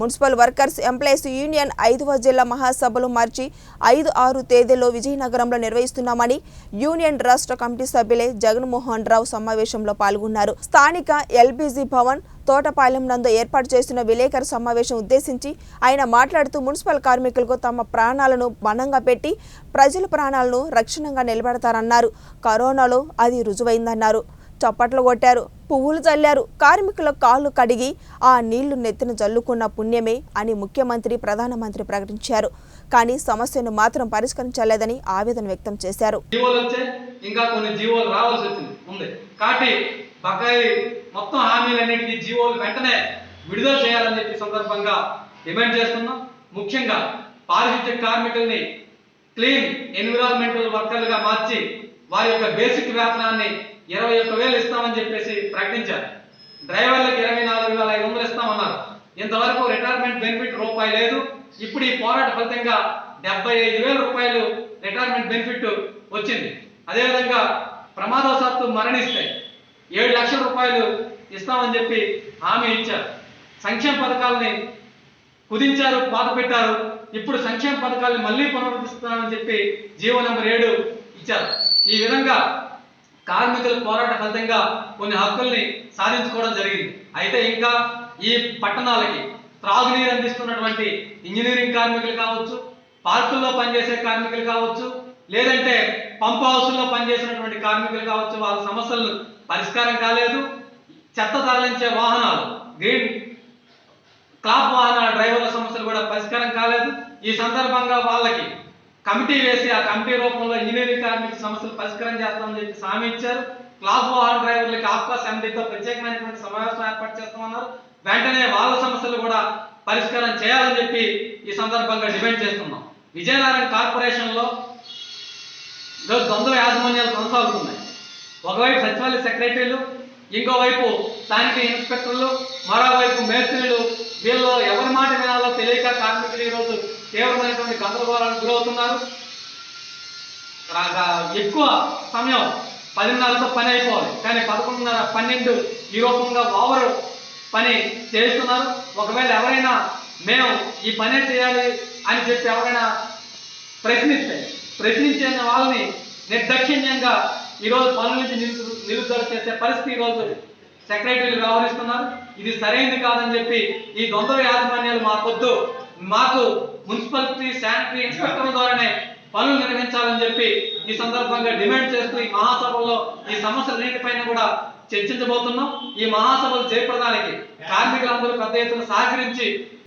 Municipal workers employees union ఐదవ జిల్లా మహాసభలు మార్చి ఐదు ఆరు తేదీలో విజయనగరంలో నిర్వహిస్తున్నామని యూనియన్ రాష్ట్ర కమిటీ సభ్యులే జగన్మోహన్ రావు సమావేశంలో పాల్గొన్నారు. స్థానిక ఎల్బీజీ భవన్ తోటపాలెం నందు ఏర్పాటు చేసిన విలేకరు సమావేశం ఉద్దేశించి ఆయన మాట్లాడుతూ మున్సిపల్ కార్మికులకు తమ ప్రాణాలను బనంగా పెట్టి ప్రజల ప్రాణాలను రక్షణంగా నిలబెడతారన్నారు. కరోనాలో అది రుజువైందన్నారు. చప్పట్లు కొట్టారు. పువ్వులు చల్లారు. కార్మికుల కాళ్ళు కడిగి ఆ నీళ్ళు నెత్తిన జల్లుకున్న పుణ్యమే అని ముఖ్యమంత్రి ప్రధానమంత్రి ప్రకటించారు. కానీ సమస్యను మాత్రం పరిష్కరించలేదని ఆవేదన వ్యక్తం చేశారు. ఇంకా కొన్ని జీవోలు రావాల్సి వచ్చింది. ఉంది. కాబట్టి బకాయి మొత్తం హామీలన్నిటికీ జీవోలు వెంటనే విడుదల చేయాలని చెప్పి సందర్భంగా డిమాండ్ చేస్తున్నాం. ముఖ్యంగా పారిశుద్ధ్య కార్మికుల్ని క్లీన్ ఎన్విరాన్మెంటల్ వర్కర్లుగా మార్చి వారి యొక్క బేసిక్ వేతనాన్ని ఇరవై ఒక్క వేలు ఇస్తామని చెప్పేసి ప్రకటించారు. డ్రైవర్లకు ఇరవై నాలుగు వేల ఐదు వందలు ఇస్తామన్నారు. ఇంతవరకు రిటైర్మెంట్ బెనిఫిట్ రూపాయి లేదు. ఇప్పుడు ఈ పోరాట ఫలితంగా డెబ్బై ఐదు వేల రూపాయలు రిటైర్మెంట్ బెనిఫిట్ వచ్చింది. అదేవిధంగా ప్రమాదవశాత్తు మరణిస్తే ఏడు లక్షల రూపాయలు ఇస్తామని చెప్పి హామీ ఇచ్చారు. సంక్షేమ పథకాలని కుదించారు పాత పెట్టారు. ఇప్పుడు సంక్షేమ పథకాలను మళ్ళీ పునరుద్ధరిస్తున్నామని చెప్పి జీవో నెంబర్ ఏడు ఇచ్చారు. ఈ విధంగా కార్మికుల పోరాట ఫలితంగా కొన్ని హక్కుల్ని సాధించుకోవడం జరిగింది. అయితే ఇంకా ఈ పట్టణాలకి త్రాగునీరు అందిస్తున్నటువంటి ఇంజనీరింగ్ కార్మికులు కావచ్చు పార్కుల్లో పనిచేసే కార్మికులు కావచ్చు లేదంటే పంప్ హౌస్లో పనిచేసినటువంటి కార్మికులు కావచ్చు వాళ్ళ సమస్యలు పరిష్కారం కాలేదు. చెత్త తరలించే వాహనాలు గ్రీన్ క్లాప్ వాహనాల డ్రైవర్ల సమస్యలు కూడా పరిష్కారం కాలేదు. ఈ సందర్భంగా వాళ్ళకి కమిటీ వేసి ఆ కమిటీ రూపంలో ఇంజనీరింగ్ కార్మిక సమస్యలు పరిష్కారం చేస్తామని చెప్పి హామీ ఇచ్చారు. క్లాప్ వాహన డ్రైవర్లకి ఆప్కా సమితితో ప్రత్యేకమైనటువంటి సమావేశం ఏర్పాటు చేస్తామన్నారు. వెంటనే వాళ్ళ సమస్యలు కూడా పరిష్కారం చేయాలని చెప్పి ఈ సందర్భంగా డిమాండ్ చేస్తున్నాం. విజయనగరం కార్పొరేషన్లో ఈరోజు ద్వంద్వ యాజమాన్యాలు కొనసాగుతున్నాయి. ఒకవైపు సచివాలయ సెక్రటరీలు ఇంకోవైపు స్థానిక ఇన్స్పెక్టర్లు మరోవైపు మేస్త్రీలు వీళ్ళు ఎవరి మాట వినాలో తెలియక కార్మికులు ఈరోజు తీవ్రమైనటువంటి గందరగోళానికి గురవుతున్నారు. ఎక్కువ సమయం పదిన్నరతో పని అయిపోవాలి. కానీ పదకొండున్నర పన్నెండు ఈ రూపంగా ఓవర్ పని చేస్తున్నారు. ఒకవేళ ఎవరైనా మేము ఈ పనే చేయాలి అని చెప్పి ఎవరైనా ప్రశ్నిస్తే ప్రశ్నించే వాళ్ళని నిర్దాక్షిణ్యంగా ఈరోజు పనుల నుంచి నిలుదల చేసే పరిస్థితి ఈరోజు సెక్రటరీలు వ్యవహరిస్తున్నారు. ఇది సరైనది కాదని చెప్పి ఈ ద్వంద్వ యాజమాన్యాలు మాకొద్దు మాకు మున్సిపాలిటీ శానిటరీ ఇన్స్పెక్టర్ ద్వారానే పనులు నిర్వహించాలని చెప్పి ఈ సందర్భంగా డిమాండ్ చేస్తూ ఈ మహాసభలో ఈ సమస్యలన్నిటిపైన కూడా చర్చించబోతున్నాం. ఈ మహాసభలు జయప్రదానికి కార్మికులందరూ పెద్ద ఎత్తున సహకరించి